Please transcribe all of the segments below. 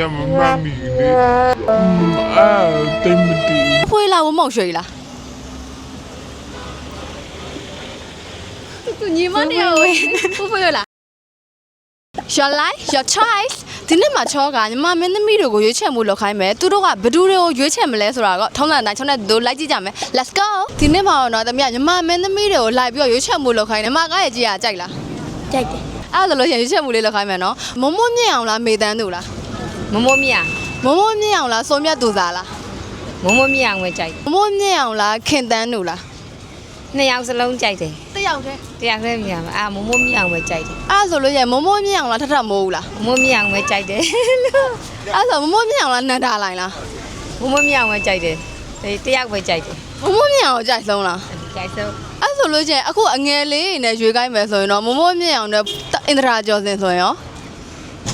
ရမမှတ်မိလေအာတိတ်မတီးဖွေးလားဝမောင်ရွှေလားသူညီမတယောက်ဖွေးဖွေးလား Your life your choice ဒီနေ့မှာချောကညီမမင်းသမီးတွေကိုရွေးချယ်မှုလုပ်ခိုင်းမယ်သူတို့ကဘယ်သူတွေကိုရွေးချယ်မလဲဆိုတာကထုံးစံတိုင်းချုံတဲ့သူတို့လိုက်ကြည့်ကြမယ် let's go ဒီနေ့မှာတော့တမီးညီမမင်းသမီးတွေကိုလိုက်ပြီးတော့ရွေးချယ်မှုလုပ်ခိုင်းတယ်ညီမကားရဲ့ကြီးကကြိုက်လားကြိုက်တယ်အဲ့ဒါဆိုလို့ရှိရင်ရွေးချယ်မှုလေးလုပ်ခိုင်းမယ်နော်မမမြင့်အောင်လားမေတန်းသူလား မမိုးမြမမမြင့်အောင်လားစောမြတ်သူစားလားမမိုးမြအောင်ပဲကြိုက်မမမြင့်အောင်လားခင်တန်းသူလားနှစ်ယောက်စလုံးကြိုက်တယ်တယောက်တည်းတယောက်တည်းမြမှာအာမမိုးမြအောင်ပဲကြိုက်တယ်အဲ့ဒါဆိုလို့ရှိရင်မမမြင့်အောင်လားထထမိုးဘူးလားမမိုးမြအောင်ပဲကြိုက်တယ်အဲ့ဒါဆိုမမမြင့်အောင်လားနန္ဒာလိုင်းလားမမိုးမြအောင်ပဲကြိုက်တယ်ဒီတယောက်ပဲကြိုက်တယ်မမမြင့်အောင်ကြိုက်ဆုံးလားကြိုက်ဆုံးအဲ့ဆိုလို့ချင်းအခုအငယ်လေးနဲ့ရွေးခိုင်းမယ်ဆိုရင်တော့မမိုးမြင့်အောင်နဲ့အင်ဒရာကျော်စင်ဆိုရင်ရော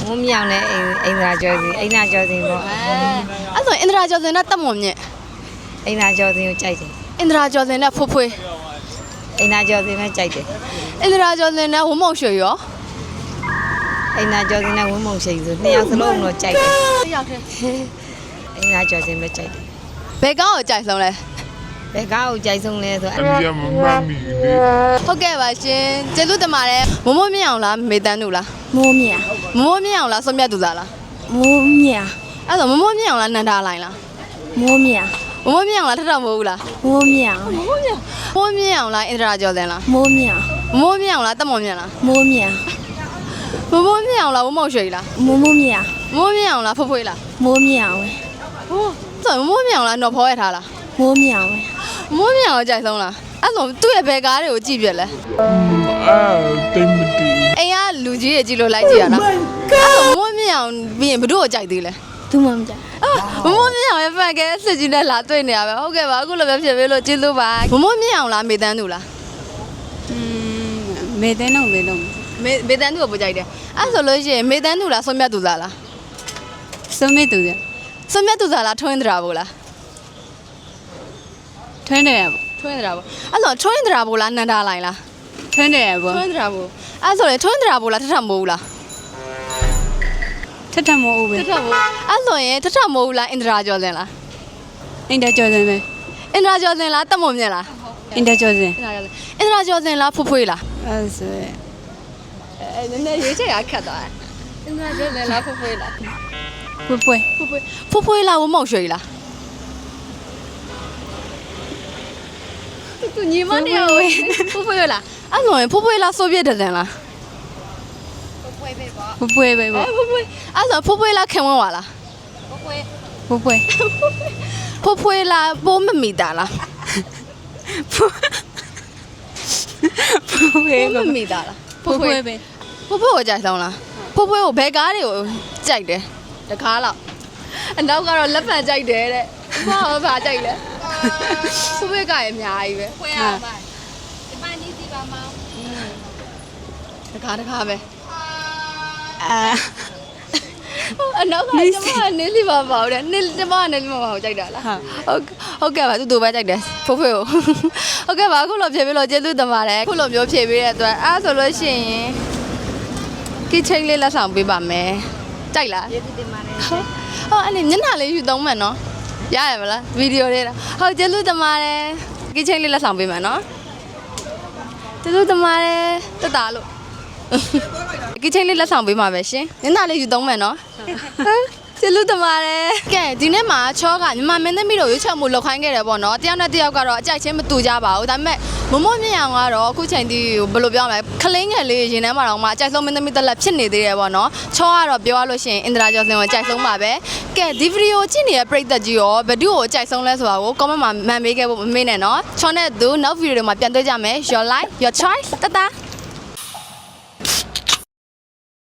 မမိုးမြအောင်နဲ့အိမ်အိမ်သာကျော်စီအိမ်သာကျော်စီပေါ့အဲ့ဆိုရင်အင်ဒရာကျော်စင်နဲ့တက်မွန်မြင့်အိမ်သာကျော်စီကိုကြိုက်တယ်အင်ဒရာကျော်စင်နဲ့ဖွဖွေးအိမ်သာကျော်စီနဲ့ကြိုက်တယ်အင်ဒရာကျော်စင်နဲ့ဝမုံရွှေရောအိမ်သာကျော်စီနဲ့ဝင်းမုံရှိဆိုနှစ်ယောက်စလုံးတော့ကြိုက်တယ်တယောက်တည်းအိမ်သာကျော်စီပဲကြိုက်တယ်ဘယ်ကောင်းကိုကြိုက်ဆုံးလဲဘယ်ကားကိုကြိုက်ဆုံးလဲဆိုအရမမှတ်မိလေဟုတ်ကဲ့ပါရှင်ကျေးဇူးတင်ပါတယ်မမိုးမြင့်အောင်လားမေတန်းသူလား မိုးမြမမိုးမြင့်အောင်လားစောမြတ်သူစားလားမိုးမြအဲ့ဆိုမမိုးမြင့်အောင်လားနန္ဒာလိုင်းလားမိုးမြမမိုးမြင့်အောင်လားထထမိုးဘူးလားမိုးမြမိုးမြင့်မိုးမြင့်အောင်လားအင်ဒရာကျော်စင်လားမိုးမြမမိုးမြင့်အောင်လားတက်မွန်မြင့်လားမိုးမြမမိုးမြင့်အောင်လားဝမုံရွှေလားမိုးမိုးမြမမိုးမြင့်အောင်လားဖွဖွေးလားမိုးမြဝဲဟိုဆိုမမိုးမြင့်အောင်လားနော်ဖောရထားလားမိုးမြဝဲမမိုးမြင့်အောင်ကြိုက်ဆုံးလားအဲ့ဆိုသူ့ရဲ့ဘယ်ကားတွေကိုကြည့်ပြလဲအာတိတ်မတီးအိမ်က လူကြီးတွေကြည့်လို့လိုက်ကြည့်ရလားအဲ့ဆိုမမိုးမြင့်အောင်ပြီးရင်ဘတို့ကိုကြိုက်သေးလဲသူမှမကြအာမမိုးမြင့်အောင်ရဲ့ဖန်ကဲစစ်ကြီးနဲ့လာတွေ့နေရပဲဟုတ်ကဲ့ပါအခုလိုပဲဖြစ်ပေးလို့ကျေးဇူးပါမမိုးမြင့်အောင်လားမေတန်းသူလားမေတဲ့တော့မေတော့မေမေတန်းသူကိုပိုကြိုက်တယ်အဲ့ဆိုလို့ရှိရင်မေတန်းသူလားဆွမြတ်သူစားလားစမေတူရဆွမြတ်သူစားလားထွင်းတရာဘို့လားထွန်းတယ်ထွင်းတရာဘို့အဲ့ဆိုထွင်းတရာဘို့လားနန္ဒာလိုင်းလား ထွန်းတယ်ပေါ့ထွင်းတရာဘို့အဲ့ဆိုလေထွင်းတရာဘို့လားထထမိုးဘူးလားထထမိုးဦးပဲထထမိုးအဲ့ဆိုရင်ထထမိုးဘူးလားအင်ဒရာကျော်စင်လားအင်တာကျော်စင်ပဲအင်ဒရာကျော်စင်လားတက်မွန်မြင့်လားအင်တာကျော်စင်အင်ဒရာကျော်စင်အင်ဒရာကျော်စင်လားဖွဖွေးလားအဲဆိုရအဲနည်းနည်းရေးချက်ရခတ်သွားတယ်အင်ဒရာကျော်စင်လားဖွဖွေးလားပွပွဲဖွဖွေးဖွဖွေးလားဝမုံရွှေလား သူညီမတယောက်ဖွဖွေးလားအဲ့ဆိုရင်ဖွဖွေးလားဆိုဗီယက်ဒဇင်လားပွပွဲပဲအဲပေါ့ဖွဖွေးအဲ့ဆိုဖွဖွေးလားခင်ဝင်းဝါလားပွပွဲဖွဖွေးလားပိုးမမီတာလားပွပွဲပိုးမပဲမီတာလားပွပွဲပဲဖွဖွေးကိုကြိုက်ဆုံးလားဖွဖွေးကိုဘယ်ကားတွေကိုကြိုက်တယ်တကားလောက်အနောက်ကတော့လက်ဖန်ကြိုက်တယ်တဲ့ဘာဘာကြိုက်လဲ ဖွဖွေးကလည်းအများကြီးပဲခွဲအောင်ပါဒီပန်းကြီးစီပါမောင်းတကားတကားပဲအာအနောက်ကကျမကနေလိပါပါဦးတဲ့နေကျမကနေလိပါပါကိုကြိုက်တာလားဟုတ်ဟုတ်ကဲ့ပါသူ့သူပဲကြိုက်တယ်ဖိုးဖွေးကိုဟုတ်ကဲ့ပါအခုလိုဖြေပေးလို့ကျေးဇူးတင်ပါတယ်အခုလိုမျိုးဖြေပေးတဲ့အတွက်အားဆိုလို့ရှိရင်ကီချင်းလေးလက်ဆောင်ပေးပါမယ်ကြိုက်လားကျေးဇူးတင်ပါတယ်ဟောအဲ့ဒီမျက်နှာလေးယူသုံးမယ်နော် ရရမလားဗီဒီယိုလေးလားဟုတ်ကျေးဇူးတင်ပါတယ်ကီချင်းလေးလက်ဆောင်ပေးမယ်နော်ကျေးဇူးတင်ပါတယ်တက်တာလို့ကီချင်းလေးလက်ဆောင်ပေးမှာပဲရှင်မျက်နှာလေးယူသုံးမယ်နော် ကျေးဇူးတင်ပါတယ်ကဲဒီနေ့မှာချောကညီမမင်းသမီးတို့ရွေးချယ်မှုလောက်ခိုင်းခဲ့တယ်ပေါ့နော်တယောက်နဲ့တယောက်ကတော့အကြိုက်ချင်းမတူကြပါဘူးဒါပေမဲ့မမမြင့်အောင်ကတော့အခုချိန်ဒီဘယ်လိုပြောမလဲခလင်းငယ်လေးရင်ထဲမှာတော့မှအကြိုက်ဆုံးမင်းသမီးတက်လက်ဖြစ်နေသေးတယ်ပေါ့နော်ချောကတော့ပြောရလို့ရှိရင်အင်ဒရာကျော်စင်ကိုအကြိုက်ဆုံးပါပဲကဲဒီဗီဒီယိုကြည့်နေတဲ့ပရိသတ်ကြီးရောဘယ်သူ့ကိုအကြိုက်ဆုံးလဲဆိုတာကို comment မှာမှန်ပေးခဲ့ဖို့မမေ့နဲ့နော်ချောနဲ့သူနောက်ဗီဒီယိုတွေမှာပြန်တွေ့ကြမယ် your life your choice တတာ